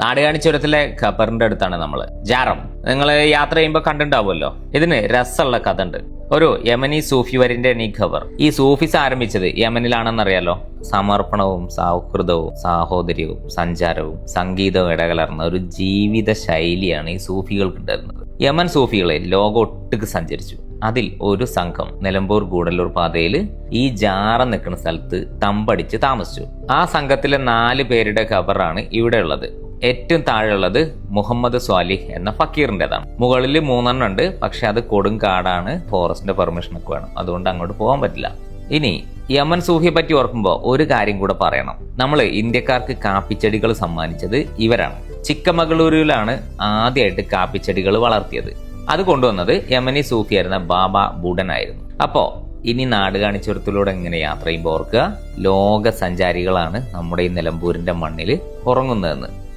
നാടുകാണി ചുരത്തിലെ ഖബറിന്റെ അടുത്താണ് നമ്മൾ ജാറം. നിങ്ങൾ യാത്ര ചെയ്യുമ്പോൾ കണ്ടിട്ടുണ്ടാവുമല്ലോ ഇതിന് രസമുള്ള കഥ ഉണ്ട് ഒരു യമനി സൂഫി വരിന്റെ ഖബർ. ഈ സൂഫിസ് ആരംഭിച്ചത് യമനിലാണെന്നറിയാലോ? സമർപ്പണവും സൗഹൃദവും സാഹോദര്യവും സഞ്ചാരവും സംഗീതവും ഇടകലർന്ന ഒരു ജീവിത ശൈലിയാണ് ഈ സൂഫികൾക്ക് ഉണ്ടായിരുന്നത് യമൻ സൂഫികളെ ലോകം ഒട്ടുക്ക് സഞ്ചരിച്ചു. അതിൽ ഒരു സംഘം നിലമ്പൂർ ഗൂഡല്ലൂർ പാതയിൽ ഈ ജാറ നിൽക്കുന്ന സ്ഥലത്ത് തമ്പടിച്ച് താമസിച്ചു. ആ സംഘത്തിലെ നാല് പേരുടെ ഖബറാണ് ഇവിടെ ഉള്ളത് ഏറ്റവും താഴെയുള്ളത് മുഹമ്മദ് സ്വാലിഹ് എന്ന ഫക്കീറിന്റെതാണ് മുകളിൽ മൂന്നെണ്ണം ഉണ്ട് പക്ഷെ അത് കൊടുങ്കാടാണ് ഫോറസ്റ്റിന്റെ പെർമിഷനൊക്കെ വേണം. അതുകൊണ്ട് അങ്ങോട്ട് പോകാൻ പറ്റില്ല. ഇനി യമൻ സൂഹിയെ പറ്റി ഓർക്കുമ്പോൾ ഒരു കാര്യം കൂടെ പറയണം. നമ്മൾ ഇന്ത്യക്കാർക്ക് കാപ്പിച്ചെടികൾ സമ്മാനിച്ചത് ഇവരാണ്. ചിക്കമഗളൂരിലാണ് ആദ്യമായിട്ട് കാപ്പിച്ചെടികൾ വളർത്തിയത്. അത് കൊണ്ടുവന്നത് യമനി സൂഫിയായിരുന്ന ബാബ ബുഡനായിരുന്നു. അപ്പോ ഇനി നാട് കാണിച്ചുരത്തിലൂടെ എങ്ങനെ യാത്ര ചെയ്യുമ്പോൾ ഓർക്കുക? ലോക സഞ്ചാരികളാണ് നമ്മുടെ ഈ നിലമ്പൂരിന്റെ മണ്ണിൽ ഉറങ്ങുന്നതെന്ന്.